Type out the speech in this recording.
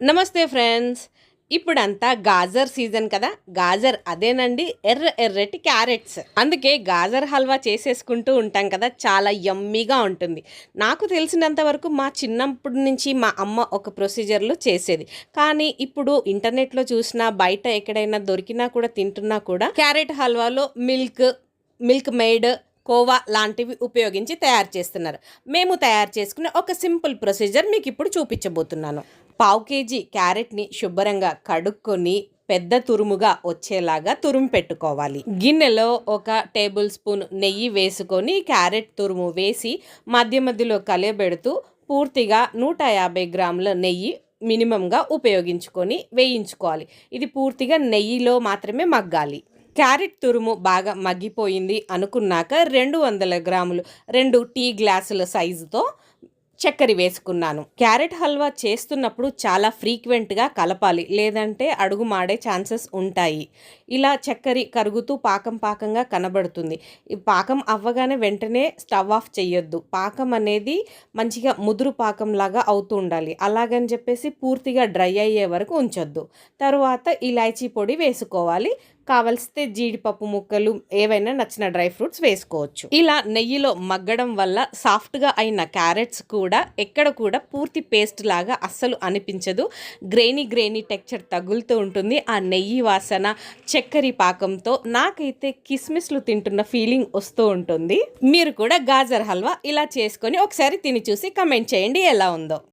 నమస్తే ఫ్రెండ్స్. ఇప్పుడంతా గాజర్ సీజన్ కదా. గాజర్ అదేనండి ఎర్ర ఎర్రటి క్యారెట్స్. అందుకే గాజర్ హల్వా చేసేసుకుంటూ ఉంటాం కదా. చాలా యమ్మీగా ఉంటుంది. నాకు తెలిసినంత వరకు మా చిన్నప్పటి నుంచి మా అమ్మ ఒక ప్రొసీజర్లో చేసేది. కానీ ఇప్పుడు ఇంటర్నెట్లో చూసినా బయట ఎక్కడైనా దొరికినా కూడా తింటున్నా కూడా క్యారెట్ హల్వాలో మిల్క్ మిల్క్ మేడ్ కోవా లాంటివి ఉపయోగించి తయారు చేస్తున్నారు. మేము తయారు చేసుకునే ఒక సింపుల్ ప్రొసీజర్ మీకు ఇప్పుడు చూపించబోతున్నాను. పావు కేజీ క్యారెట్ని శుభ్రంగా కడుక్కొని పెద్ద తురుముగా వచ్చేలాగా తురుము పెట్టుకోవాలి. గిన్నెలో ఒక టేబుల్ స్పూన్ నెయ్యి వేసుకొని క్యారెట్ తురుము వేసి మధ్య మధ్యలో కలయబెడుతూ పూర్తిగా నూట యాభై గ్రాముల నెయ్యి మినిమంగా ఉపయోగించుకొని వేయించుకోవాలి. ఇది పూర్తిగా నెయ్యిలో మాత్రమే మగ్గాలి. క్యారెట్ తురుము బాగా మగ్గిపోయింది అనుకున్నాక రెండు వందల గ్రాములు రెండు టీ గ్లాసుల సైజుతో చక్కెర వేసుకున్నాను. క్యారెట్ హల్వా చేస్తున్నప్పుడు చాలా ఫ్రీక్వెంట్గా కలపాలి. లేదంటే అడుగు మాడే ఛాన్సెస్ ఉంటాయి. ఇలా చక్కెర కరుగుతూ పాకం పాకంగా కనబడుతుంది. పాకం అవ్వగానే వెంటనే స్టవ్ ఆఫ్ చేయొద్దు పాకం అనేది మంచిగా ముదురు పాకం లాగా అవుతూ ఉండాలి. అలాగని చెప్పేసి పూర్తిగా డ్రై అయ్యే వరకు ఉంచొద్దు. తర్వాత ఇలాచీ పొడి వేసుకోవాలి. కావలిస్తే జీడిపప్పు ముక్కలు ఏవైనా నచ్చిన డ్రై ఫ్రూట్స్ వేసుకోవచ్చు. ఇలా నెయ్యిలో మగ్గడం వల్ల సాఫ్ట్గా అయిన క్యారెట్స్ కూడా ఎక్కడ కూడా పూర్తి పేస్ట్ లాగా అస్సలు అనిపించదు. గ్రేనీ గ్రేనీ టెక్చర్ తగులుతూ ఉంటుంది. ఆ నెయ్యి వాసన చక్కెర పాకంతో నాకైతే కిస్మిస్లు తింటున్న ఫీలింగ్ వస్తూ ఉంటుంది. మీరు కూడా గాజర్ హల్వా ఇలా చేసుకొని ఒకసారి తిని చూసి కమెంట్ చేయండి ఎలా ఉందో.